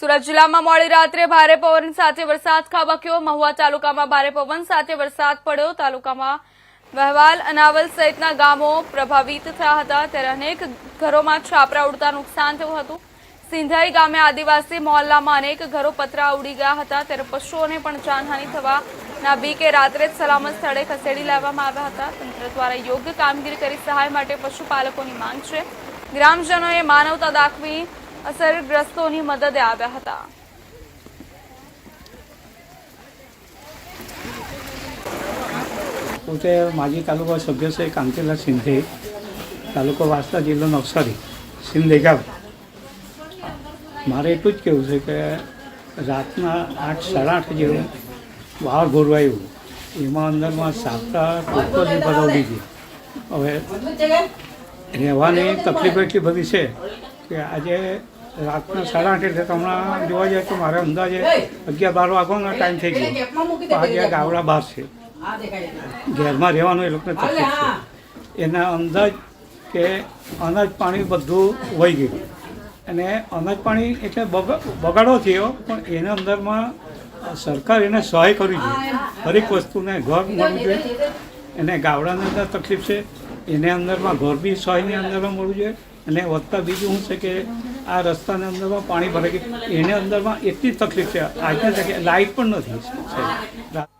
સુરત જિલ્લામાં મોડી રાત્રે ભારે પવન સાથે વરસાદ ખાબક્યો. મહુવા તાલુકામાં ભારે પવન સાથે વરસાદ પડ્યો. તાલુકામાં વહેવાલ, અનાવલ સહિતના ગામો પ્રભાવિત થયા હતા. ત્યારે અનેક ઘરોમાં છાપરા ઉડતા નુકસાન થયું હતું. સિંધાઈ ગામે આદિવાસી મહોલ્લામાં અનેક ઘરો પતરા ઉડી ગયા હતા. ત્યારે પશુઓને પણ જાનહાનિ થવાના બીકે રાત્રે જ સલામત સ્થળે ખસેડી લેવામાં આવ્યા હતા. તંત્ર દ્વારા યોગ્ય કામગીરી કરી સહાય માટે પશુપાલકોની માંગ છે. ગ્રામજનોએ માનવતા દાખવી અસરગ્રસ્તોની મદદે આવ્યા હતા. પોતે માજી તાલુકા સભ્ય છે, કાંતિલાલ સિંધે. તાલુકો વાંસદા જિલ્લો નવસારી સિંધે ગામ મારે એટલું જ કહેવું છે કે રાતના આઠ, સાડા આઠ જેવું બહાર ગોરવાયું એમાં અંદરમાં સાપતા ટોટલી બધા દીધી. હવે રહેવાની તકલીફ એટલી બધી છે કે આજે રાતના સાડા આઠ એટલે હમણાં જોવા જાય તો મારે અંદાજે અગિયાર બાર વાગવાનો ટાઈમ થઈ ગયો. આજે ગાવડા બહાર છે. ઘેરમાં રહેવાનું એ લોકોને તકલીફ છે. એના અંદાજ કે અનાજ પાણી બધું વહી ગયું. અને અનાજ પાણી એટલે બગાડો થયો, પણ એના અંદરમાં સરકાર એને સહાય કરવી જોઈએ. દરેક વસ્તુને ઘર મળવું જોઈએ. એને ગાવડાની અંદર તકલીફ છે. એને અંદરમાં ઘર બી સહાયની અંદરમાં મળવું જોઈએ. અને વધતા બીજું શું છે કે આ રસ્તાના અંદરમાં પાણી ભરાઈ ગયું એને અંદરમાં એટલી તકલીફ છે આજના તકે લાઇટ પણ નથી.